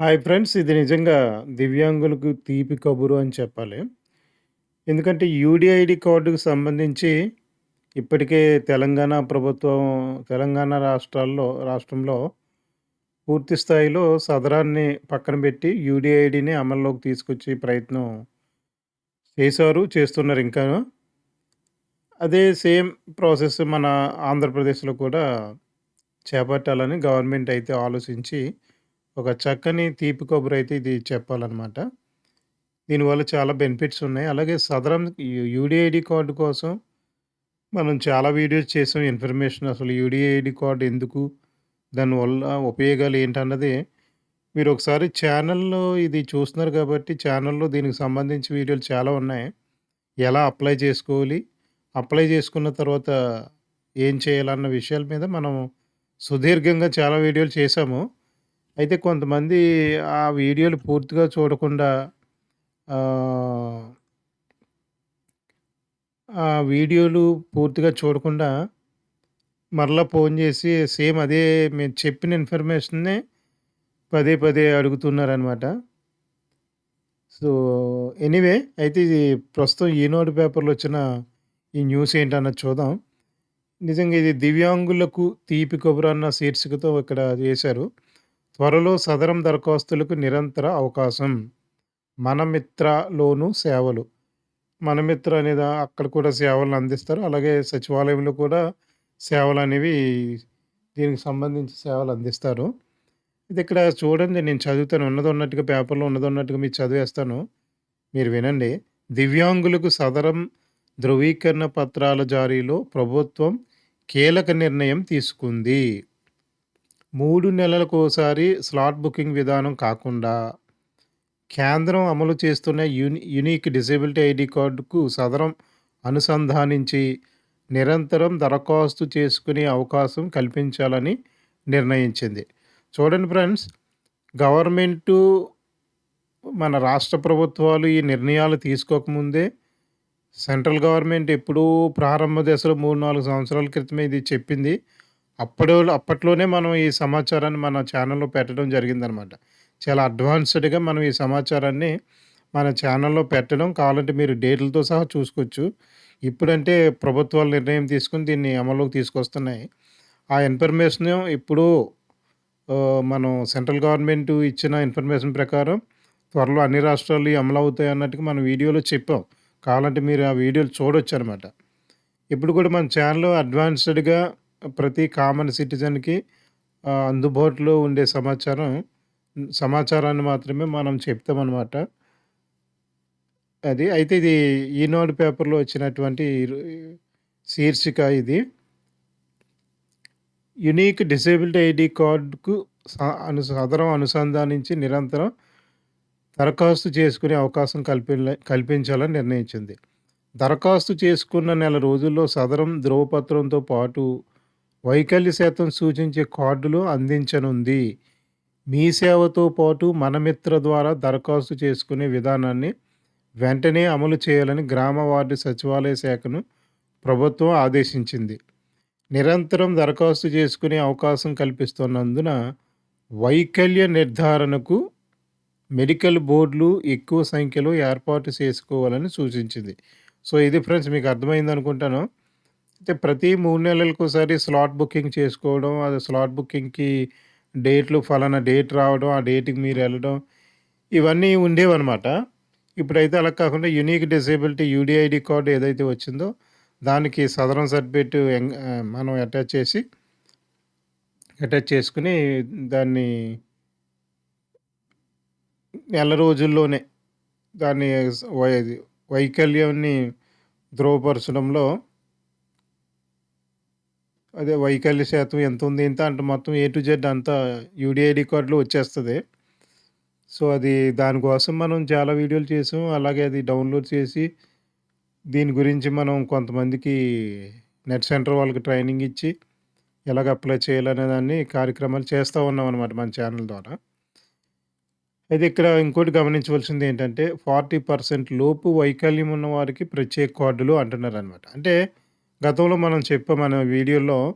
Hi friends. ఇది నిజంగా దివ్యాంగులకు తీపి కబురు అని చెప్పాలి. ఎందుకంటే యూడిఐడి కార్డుకు సంబంధించి ఇప్పటికే తెలంగాణ ప్రభుత్వం తెలంగాణ రాష్ట్రాల్లో రాష్ట్రంలో పూర్తి స్థాయిలో సదరాన్ని పక్కన పెట్టి యూడిఐడిని అమల్లోకి తీసుకొచ్చే ప్రయత్నం చేశారు. చేస్తున్నారు ఇంకా అదే సేమ్ ప్రాసెస్ మన ఆంధ్రప్రదేశ్‌లో కూడా చేపట్టాలని గవర్నమెంట్ అయితే ఆలోచించి ఒక చక్కని తీపి కొబ్బరి అయితే ఇది చెప్పాలన్నమాట దీనివల్ల చాలా బెనిఫిట్స్ ఉన్నాయి. అలాగే సదరం యూడిఐడి కార్డు కోసం మనం చాలా వీడియోస్ చేసాం. ఇన్ఫర్మేషన్ అసలు యూడిఐడి కార్డు ఎందుకు? దానివల్ల ఉపయోగాలు ఏంటన్నది మీరు ఒకసారి ఛానల్‌లో ఇది చూస్తున్నారు కాబట్టి ఛానల్‌లో దీనికి సంబంధించి వీడియోలు చాలా ఉన్నాయి. ఎలా అప్లై చేసుకోవాలి? అప్లై చేసుకున్న తర్వాత ఏం చేయాలన్న విషయాల మీద మనం సుదీర్ఘంగా చాలా వీడియోలు చేసాము అయితే కొంతమంది ఆ వీడియోలు పూర్తిగా చూడకుండా ఆ వీడియోలు పూర్తిగా చూడకుండా మరలా ఫోన్ చేసి సేమ్ అదే మేము చెప్పిన ఇన్ఫర్మేషన్‌నే పదే పదే అడుగుతున్నారనమాట. సో, ఎనీవే అయితే ఇది ప్రస్తుతం ఈనాడు పేపర్‌లో వచ్చిన ఈ న్యూస్ ఏంటన్నది చూద్దాం. నిజంగా ఇది దివ్యాంగులకు తీపి కబురు అన్న శీర్షికతో ఇక్కడ చేశారు. త్వరలో సదరం దరఖాస్తులకు నిరంతర అవకాశం. మనమిత్రలోను సేవలు. మనమిత్ర అనేది అక్కడ కూడా సేవలను అందిస్తారు. అలాగే సచివాలయంలో కూడా సేవలు అనేవి దీనికి సంబంధించి సేవలు అందిస్తారు. ఇది ఇక్కడ చూడండి నేను చదువుతాను. ఉన్నది ఉన్నట్టుగా పేపర్‌లో ఉన్నది ఉన్నట్టుగా మీకు చదివేస్తాను. మీరు వినండి. దివ్యాంగులకు సదరం ధృవీకరణ పత్రాల జారీలో ప్రభుత్వం కీలక నిర్ణయం తీసుకుంది. మూడు నెలలకోసారి స్లాట్ బుకింగ్ విధానం కాకుండా కేంద్రం అమలు చేస్తున్న యూని యూనిక్ డిజేబిలిటీ ఐడి కార్డుకు సదరం అనుసంధానించి నిరంతరం దరఖాస్తు చేసుకునే అవకాశం కల్పించాలని నిర్ణయించింది. చూడండి ఫ్రెండ్స్ గవర్నమెంటు మన రాష్ట్ర ప్రభుత్వాలు ఈ నిర్ణయాలు తీసుకోకముందే సెంట్రల్ గవర్నమెంట్ ఎప్పుడూ ప్రారంభ దశలో 3, 4 సంవత్సరాల క్రితమే ఇది చెప్పింది. అప్పుడు అప్పట్లోనే మనం ఈ సమాచారాన్ని మన ఛానల్‌లో పెట్టడం జరిగిందనమాట. చాలా అడ్వాన్స్‌డ్‌గా మనం ఈ సమాచారాన్ని మన ఛానల్‌లో పెట్టడం కావాలంటే మీరు డేట్లతో సహా చూసుకోవచ్చు. ఇప్పుడంటే ప్రభుత్వాలు నిర్ణయం తీసుకొని దీన్ని అమల్లోకి తీసుకొస్తున్నాయి. ఆ ఇన్ఫర్మేషన్ ఇప్పుడు మనం సెంట్రల్ గవర్నమెంట్ ఇచ్చిన ఇన్ఫర్మేషన్ ప్రకారం త్వరలో అన్ని రాష్ట్రాలు అమలు అవుతాయి అన్నట్టుగా మనం వీడియోలో చెప్పాం. కావాలంటే మీరు ఆ వీడియోలు చూడొచ్చనమాట. ఇప్పుడు కూడా మన ఛానల్ అడ్వాన్స్‌డ్‌గా ప్రతి కామన్ సిటిజన్‌కి అందుబాటులో ఉండే సమాచారం సమాచారాన్ని మాత్రమే మనం చెప్తామనమాట. అది. అయితే ఇది ఈనాడు పేపర్‌లో వచ్చినటువంటి శీర్షిక ఇది. యునీక్ డిసేబిలిటీ ఐడి కార్డుకు అను సదరం అనుసంధానించి నిరంతరం దరఖాస్తు చేసుకునే అవకాశం కల్పి కల్పించాలని నిర్ణయించింది. దరఖాస్తు చేసుకున్న నెల రోజుల్లో సదరం ధృవపత్రంతో పాటు వైకల్య శాతం సూచించే కార్డులు అందించనుంది. మీ సేవతో పాటు మనమిత్ర ద్వారా దరఖాస్తు చేసుకునే విధానాన్ని వెంటనే అమలు చేయాలని గ్రామ వార్డు సచివాలయ శాఖను ప్రభుత్వం ఆదేశించింది. నిరంతరం దరఖాస్తు చేసుకునే అవకాశం కల్పిస్తున్నందున వైకల్య నిర్ధారణకు మెడికల్ బోర్డులు ఎక్కువ సంఖ్యలో ఏర్పాటు చేసుకోవాలని సూచించింది. సో, ఇది ఫ్రెండ్స్ మీకు అర్థమైంది అనుకుంటాను అయితే ప్రతి 3 నెలలకోసారి స్లాట్ బుకింగ్ చేసుకోవడం, అది స్లాట్ బుకింగ్‌కి డేట్లు ఫలానా డేట్ రావడం, ఆ డేట్‌కి మీరెళ్ళడం ఇవన్నీ ఉండేవనమాట. ఇప్పుడైతే అలా కాకుండా యూనిక్ డిజేబిలిటీ యూడీఐడీ కార్డ్ ఏదైతే వచ్చిందో దానికి సదరం సర్టిఫికేట్ మనం అటాచ్ చేసి అటాచ్ చేసుకొని దాన్ని నెల రోజుల్లోనే దాన్ని వైకల్యాన్ని ధృవపరచడంలో అదే వైకల్య శాతం ఎంత ఉంది ఇంత అంటే మొత్తం ఏ టు జెడ్ అంతా యూడీఐడీ కార్డ్‌లో వచ్చేస్తుంది సో, అది దానికోసం మనం చాలా వీడియోలు చేసాం. అలాగే అది డౌన్‌లోడ్ చేసి దీని గురించి మనం కొంతమందికి నెట్ సెంటర్ వాళ్ళకి ట్రైనింగ్ ఇచ్చి ఎలాగ అప్లై చేయాలనే దాన్ని కార్యక్రమాలు చేస్తూ ఉన్నాం అనమాట మన ఛానల్ ద్వారా. అయితే ఇక్కడ ఇంకోటి గమనించవలసింది ఏంటంటే 40% లోపు వైకల్యం ఉన్న వారికి ప్రత్యేక కార్డులు అంటున్నారు అనమాట అంటే గతంలో మనం చెప్పాం మన వీడియోలో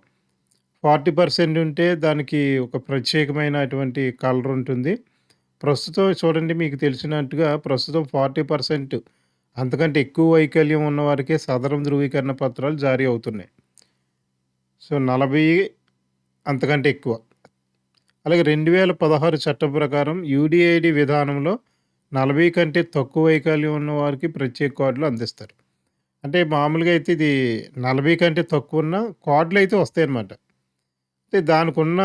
40% ఉంటే దానికి ఒక ప్రత్యేకమైనటువంటి కలర్ ఉంటుంది. ప్రస్తుతం చూడండి మీకు తెలిసినట్టుగా ప్రస్తుతం 40% అంతకంటే ఎక్కువ వైకల్యం ఉన్న వారికే సదరం ధృవీకరణ పత్రాలు జారీ అవుతున్నాయి. సో, 40 అంతకంటే ఎక్కువ. అలాగే 2016 చట్టం ప్రకారం యూడిఐడి విధానంలో 40 కంటే తక్కువ వైకల్యం ఉన్న వారికి ప్రత్యేక కార్డులు అందిస్తారు. అంటే మామూలుగా అయితే ఇది 40 కంటే తక్కువున్న కార్డులయితే వస్తాయన్నమాట. అంటే దానికున్న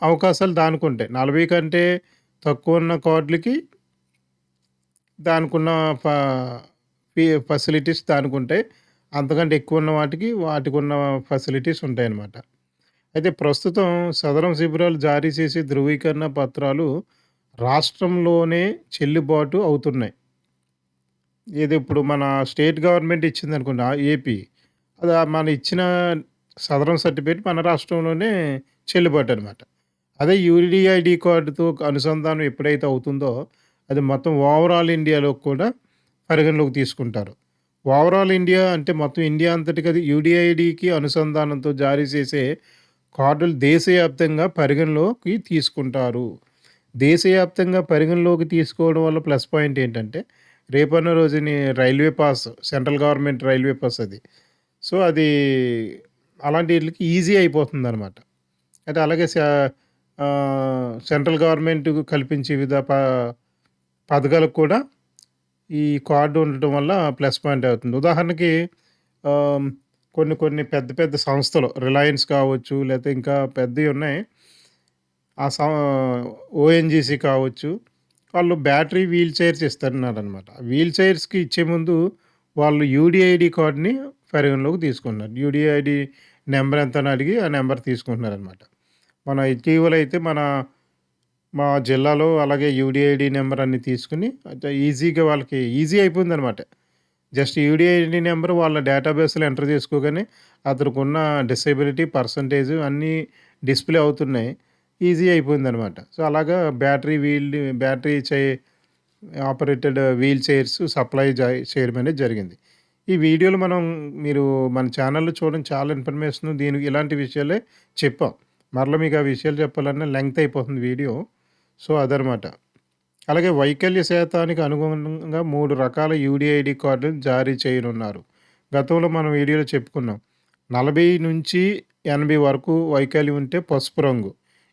అవకాశాలు దానికుంటాయి. 40 కంటే తక్కువున్న కార్డులకి దానికున్న ఫ ఫీ ఫెసిలిటీస్ దానికుంటాయి. అంతకంటే ఎక్కువున్న వాటికి వాటికున్న ఫెసిలిటీస్ ఉంటాయన్నమాట. అయితే ప్రస్తుతం సదరం శిబిరాలు జారీ చేసే ధృవీకరణ పత్రాలు రాష్ట్రంలోనే చెల్లుబాటు అవుతున్నాయి. ఇది ఇప్పుడు మన స్టేట్ గవర్నమెంట్ ఇచ్చిందనుకోండి అనుకున్నా ఏపీ. అది మన ఇచ్చిన సదరం సర్టిఫికేట్ మన రాష్ట్రంలోనే చెల్లుబాటు అనమాట అదే యూడిఐడి కార్డుతో అనుసంధానం ఎప్పుడైతే అవుతుందో అది మొత్తం ఓవరాల్ ఇండియాలో కూడా పరిగణలోకి తీసుకుంటారు. ఓవరాల్ ఇండియా అంటే మొత్తం ఇండియా అంతటికి అది యూడిఐడికి అనుసంధానంతో జారీ చేసే కార్డులు దేశవ్యాప్తంగా పరిగణలోకి తీసుకుంటారు. దేశవ్యాప్తంగా పరిగణలోకి తీసుకోవడం వల్ల ప్లస్ పాయింట్ ఏంటంటే రేపన్న రోజుని railway pass central government railway pass అది. సో, అది అలాంటి వీటికి ఈజీ అయిపోతుంది అనమాట అయితే అలాగే సెంట్రల్ గవర్నమెంట్ కల్పించే వివిధ ప పథకాలకు కూడా ఈ కార్డు ఉండటం వల్ల ప్లస్ పాయింట్ అవుతుంది. ఉదాహరణకి కొన్ని కొన్ని పెద్ద పెద్ద సంస్థలు రిలయన్స్ కావచ్చు లేకపోతే ఇంకా పెద్దవి ఉన్నాయి. ఆ ఓఎన్‌జీసీ కావచ్చు. వాళ్ళు బ్యాటరీ వీల్ చైర్స్ ఇస్తున్నారనమాట. వీల్ చైర్స్‌కి ఇచ్చే ముందు వాళ్ళు యూడిఐడి కార్డ్‌ని పరిగణలోకి తీసుకున్నారు యూడిఐడి నెంబర్ ఎంత అని అడిగి ఆ నెంబర్ తీసుకుంటున్నారనమాట. మన ఇటీవల అయితే మన మా జిల్లాలో అలాగే యూడిఐడి నెంబర్ అన్ని తీసుకొని అయితే ఈజీగా వాళ్ళకి ఈజీ అయిపోయిందనమాట. జస్ట్ యూడిఐడి నెంబర్ వాళ్ళ డేటాబేస్‌లో ఎంటర్ చేసుకోగానే అతనికున్న డిసేబిలిటీ పర్సంటేజ్ అన్నీ డిస్‌ప్లే అవుతున్నాయి. ఈజీ అయిపోయిందనమాట. సో, అలాగా బ్యాటరీ వీల్ బ్యాటరీ చై ఆపరేటెడ్ వీల్ చైర్స్ సప్లై జా చేయడం అనేది జరిగింది. ఈ వీడియోలు మనం మీరు మన ఛానల్లో చూడడం చాలా ఇన్ఫర్మేషన్ దీనికి ఇలాంటి విషయాలే చెప్పాం. మరలా మీకు ఆ విషయాలు చెప్పాలన్నా లెంగ్త్ అయిపోతుంది వీడియో. సో, అదనమాట. అలాగే వైకల్య శాతానికి అనుగుణంగా మూడు రకాల యూడిఐడి కార్డులు జారీ చేయనున్నారు. గతంలో మనం వీడియోలో చెప్పుకున్నాం. 40-80 వరకు వైకల్యం ఉంటే పసుపు రంగు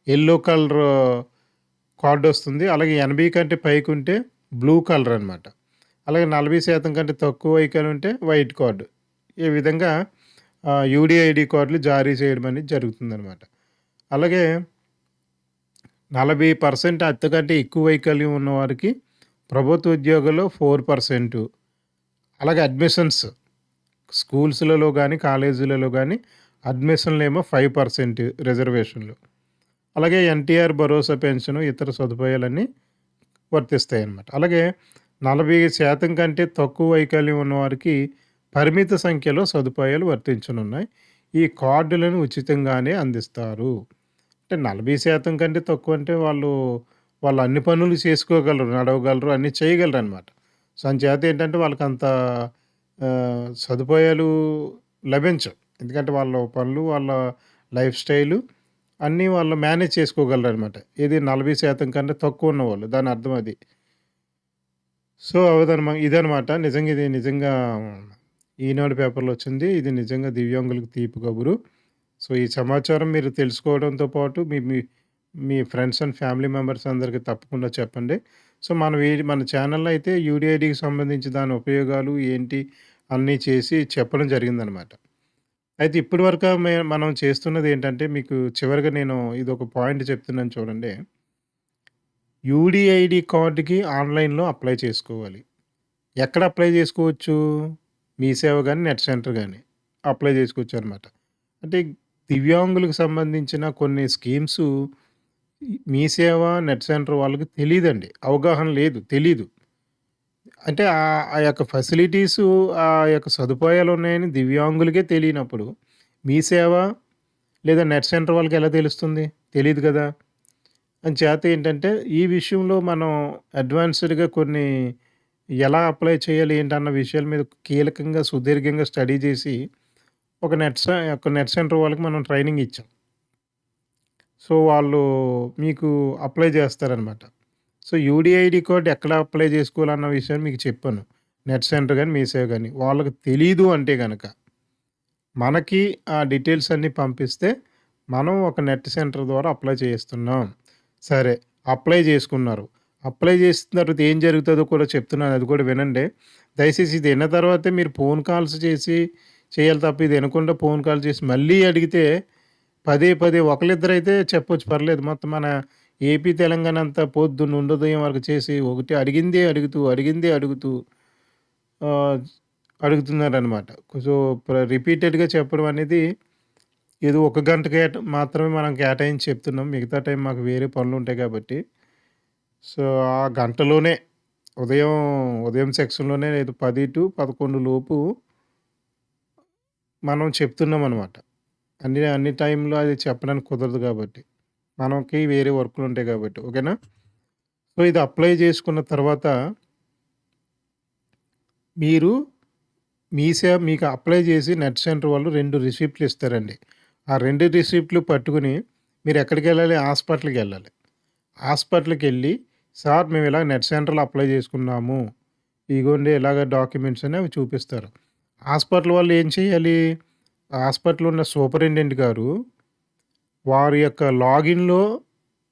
ఎల్లో కలర్ కార్డొస్తుంది. అలాగే 80 కంటే పైకి ఉంటే బ్లూ కలర్ అనమాట. అలాగే 40% కంటే తక్కువ వైకల్యం ఉంటే వైట్ కార్డు ఈ విధంగా యూడిఐడి కార్డులు జారీ చేయడం అనేది జరుగుతుందనమాట. అలాగే 40% అంతకంటే ఎక్కువ వైకల్యం ఉన్నవారికి ప్రభుత్వ ఉద్యోగంలో ఫోర్ పర్సెంటు అలాగే అడ్మిషన్స్ స్కూల్స్‌లలో కానీ కాలేజీలలో కానీ అడ్మిషన్లు ఏమో ఫైవ్ పర్సెంట్ రిజర్వేషన్‌లు. అలాగే ఎన్టీఆర్ భరోసా పెన్షన్ ఇతర సదుపాయాలన్నీ వర్తిస్తాయన్నమాట. అలాగే 40% కంటే తక్కువ వైకల్యం ఉన్నవారికి పరిమిత సంఖ్యలో సదుపాయాలు వర్తించనున్నాయి. ఈ కార్డులను ఉచితంగానే అందిస్తారు. అంటే 40% కంటే తక్కువ అంటే వాళ్ళు వాళ్ళు అన్ని పనులు చేసుకోగలరు. నడవగలరు. అన్నీ చేయగలరు అనమాట సంచేత ఏంటంటే వాళ్ళకి అంత సదుపాయాలు లభించవు. ఎందుకంటే వాళ్ళ పనులు, వాళ్ళ లైఫ్ స్టైలు అన్నీ వాళ్ళు మేనేజ్ చేసుకోగలరు అనమాట ఇది నలభై శాతం కంటే తక్కువ ఉన్నవాళ్ళు. దాని అర్థం అది. సో, అవదనమా ఇదనమాట. నిజంగా ఇది నిజంగా ఈనాడు పేపర్‌లో వచ్చింది. ఇది నిజంగా దివ్యాంగులకు తీపి కబురు. సో, ఈ సమాచారం మీరు తెలుసుకోవడంతో పాటు మీ మీ మీ ఫ్రెండ్స్ అండ్ ఫ్యామిలీ మెంబర్స్ అందరికి తప్పకుండా చెప్పండి. సో, మన వీ మన ఛానల్లో అయితే యూడిఐడికి సంబంధించి దాని ఉపయోగాలు ఏంటి అన్నీ చేసి చెప్పడం జరిగిందనమాట. అయితే ఇప్పటి వరకు మే మనం చేస్తున్నది ఏంటంటే మీకు చివరిగా నేను ఇదొక పాయింట్ చెప్తున్నాను చూడండి. యూడీఐడీ కార్డ్‌కి ఆన్‌లైన్‌లో అప్లై చేసుకోవాలి. ఎక్కడ అప్లై చేసుకోవచ్చు? మీ సేవ గాని, నెట్ సెంటర్ గాని అప్లై చేసుకోవచ్చనమాట. అంటే దివ్యాంగులకు సంబంధించిన కొన్ని స్కీమ్సు మీ సేవ, నెట్ సెంటర్ వాళ్ళకి తెలీదండి. అవగాహన లేదు. తెలీదు. అంటే ఆహ్, ఆ యొక్క ఫెసిలిటీసు, ఆ యొక్క సదుపాయాలు ఉన్నాయని దివ్యాంగులకే తెలియనప్పుడు మీ సేవ లేదా నెట్ సెంటర్ వాళ్ళకి ఎలా తెలుస్తుంది? తెలీదు కదా! అంచేత ఏంటంటే ఈ విషయంలో మనం అడ్వాన్స్‌డ్‌గా కొన్ని ఎలా అప్లై చేయాలి ఏంటన్న విషయాల మీద కీలకంగా సుదీర్ఘంగా స్టడీ చేసి ఒక నెట్ సె ఒక నెట్ సెంటర్ వాళ్ళకి మనం ట్రైనింగ్ ఇచ్చాం. సో, వాళ్ళు మీకు అప్లై చేస్తారనమాట. సో, యూడిఐడి కార్డ్ ఎక్కడ అప్లై చేసుకోవాలన్న విషయం మీకు చెప్పాను. నెట్ సెంటర్ కానీ మీ సేవ వాళ్ళకి తెలీదు అంటే కనుక మనకి ఆ డీటెయిల్స్ అన్నీ పంపిస్తే మనం ఒక నెట్ సెంటర్ ద్వారా అప్లై చేస్తున్నాం సరే అప్లై చేసుకున్నారు. అప్లై చేసిన తర్వాత ఏం జరుగుతుందో కూడా చెప్తున్నాను. అది కూడా వినండి. దయచేసి ఇది విన్న తర్వాతే మీరు ఫోన్ కాల్స్ చేసి చేయాలి తప్ప ఇది వినకుండా ఫోన్ కాల్ చేసి మళ్ళీ అడిగితే పదే పదే ఒకళ్ళిద్దరైతే చెప్పొచ్చు పర్లేదు. మొత్తం మన ఏపీ, తెలంగాణ అంతా పొద్దున్న ఉండదయం వరకు చేసి ఒకటి అడిగిందే అడుగుతూ, అడిగిందే అడుగుతూ అడుగుతున్నారనమాట. సో, ప్ర రిపీటెడ్‌గా చెప్పడం అనేది ఏదో ఒక గంట కేట మాత్రమే మనం కేటాయించి చెప్తున్నాం. మిగతా టైం మాకు వేరే పనులు ఉంటాయి కాబట్టి. సో, ఆ గంటలోనే ఉదయం, ఉదయం సెక్షన్‌లోనే లేదు 10-11 లోపు మనం చెప్తున్నాం అనమాట అన్ని అన్ని టైంలో అది చెప్పడానికి కుదరదు కాబట్టి. మనకి వేరే వర్కులు ఉంటాయి కాబట్టి. ఓకేనా? సో, ఇది అప్లై చేసుకున్న తర్వాత మీరు మీ సేవ మీకు అప్లై చేసి నెట్ సెంటర్ వాళ్ళు రెండు రిసిప్ట్‌లు ఇస్తారండి. ఆ రెండు రిసిప్ట్‌లు పట్టుకుని మీరు ఎక్కడికెళ్ళాలి? హాస్పిటల్కి వెళ్ళి సార్ మేము ఇలా నెట్ సెంటర్‌లో అప్లై చేసుకున్నాము. ఇగోండి ఇలాగ డాక్యుమెంట్స్ అని అవి చూపిస్తారు. హాస్పిటల్ వాళ్ళు ఏం చేయాలి? హాస్పిటల్ ఉన్న సూపరింటెండెంట్ గారు వారి యొక్క లాగిన్‌లో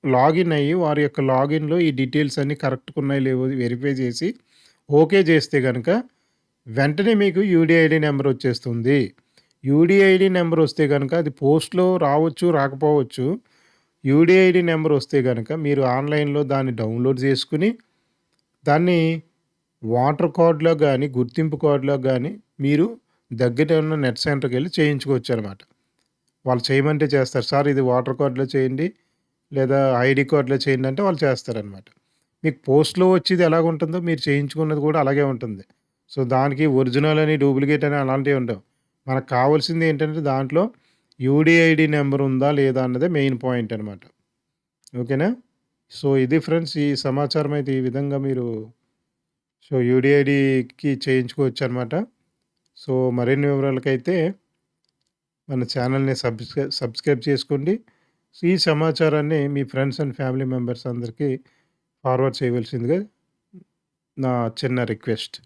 లాగిన్ అయ్యి వారి యొక్క లాగిన్‌లో ఈ డీటెయిల్స్ అన్నీ కరెక్ట్‌గా ఉన్నాయో లేవో వెరిఫై చేసి ఓకే చేస్తే కనుక వెంటనే మీకు యూడిఐడి నెంబర్ వచ్చేస్తుంది. యూడిఐడి నెంబర్ వస్తే కనుక అది పోస్ట్‌లో రావచ్చు, రాకపోవచ్చు. యూడిఐడి నెంబర్ వస్తే కనుక మీరు ఆన్‌లైన్‌లో దాన్ని డౌన్‌లోడ్ చేసుకుని దాన్ని వాటర్ కార్డులో కానీ గుర్తింపు కార్డులో కానీ మీరు దగ్గర ఉన్న నెట్ సెంటర్కి వెళ్ళి చేయించుకోవచ్చు అనమాట వాళ్ళు చేయమంటే చేస్తారు. సార్ ఇది వాటర్ కార్డ్‌లో చేయండి. లేదా ఐడి కార్డ్‌లో చేయండి అంటే వాళ్ళు చేస్తారనమాట. మీకు పోస్ట్‌లో వచ్చేది ఎలాగుంటుందో మీరు చేయించుకున్నది కూడా అలాగే ఉంటుంది. సో, దానికి ఒరిజినల్ అని, డూప్లికేట్ అని అలాంటివి ఉండవు. మనకు కావాల్సింది ఏంటంటే దాంట్లో యూడిఐడి నెంబర్ ఉందా? లేదా? అన్నదే మెయిన్ పాయింట్ అనమాట. ఓకేనా? సో, ఇది ఫ్రెండ్స్ ఈ సమాచారం అయితే ఈ విధంగా మీరు సో, యూడిఐడీకి చేయించుకోవచ్చు అనమాట సో, మరిన్ని వివరాలకైతే మన ఛానల్‌ని సబ్స్క్రై సబ్స్క్రైబ్ చేసుకోండి. ఈ సమాచారాన్ని మీ ఫ్రెండ్స్ అండ్ ఫ్యామిలీ మెంబర్స్ అందరికీ ఫార్వర్డ్ చేయవలసిందిగా నా చిన్న రిక్వెస్ట్.